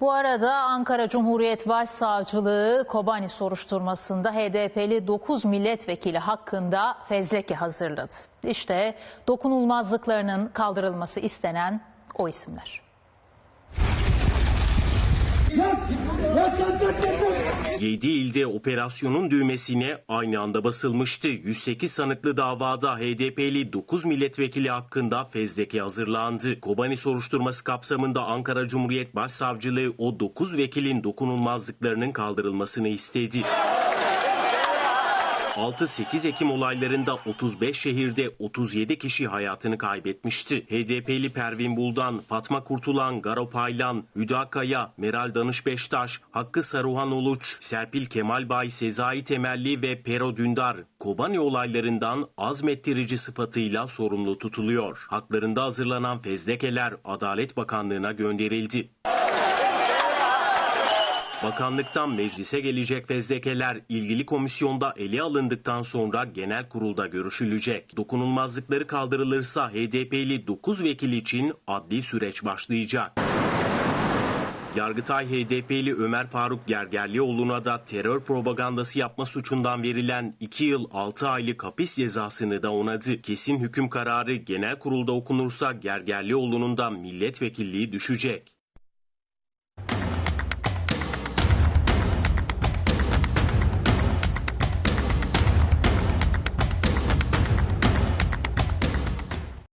Bu arada Ankara Cumhuriyet Başsavcılığı Kobani soruşturmasında HDP'li 9 milletvekili hakkında fezleke hazırladı. İşte dokunulmazlıklarının kaldırılması istenen o isimler. 7 ilde operasyonun düğmesine aynı anda basılmıştı. 108 sanıklı davada HDP'li 9 milletvekili hakkında fezleke hazırlandı. Kobani soruşturması kapsamında Ankara Cumhuriyet Başsavcılığı o 9 vekilin dokunulmazlıklarının kaldırılmasını istedi. 6-8 Ekim olaylarında 35 şehirde 37 kişi hayatını kaybetmişti. HDP'li Pervin Buldan, Fatma Kurtulan, Garo Paylan, Hüda Kaya, Meral Danış Beştaş, Hakkı Saruhan Uluç, Serpil Kemal Bay, Sezai Temelli ve Pero Dündar, Kobani olaylarından azmettirici sıfatıyla sorumlu tutuluyor. Haklarında hazırlanan fezlekeler Adalet Bakanlığı'na gönderildi. Bakanlıktan meclise gelecek fezlekeler ilgili komisyonda ele alındıktan sonra genel kurulda görüşülecek. Dokunulmazlıkları kaldırılırsa HDP'li 9 vekil için adli süreç başlayacak. Yargıtay HDP'li Ömer Faruk Gergerlioğlu'na da terör propagandası yapma suçundan verilen 2 yıl 6 aylık hapis cezasını da onadı. Kesin hüküm kararı genel kurulda okunursa Gergerlioğlu'nun da milletvekilliği düşecek.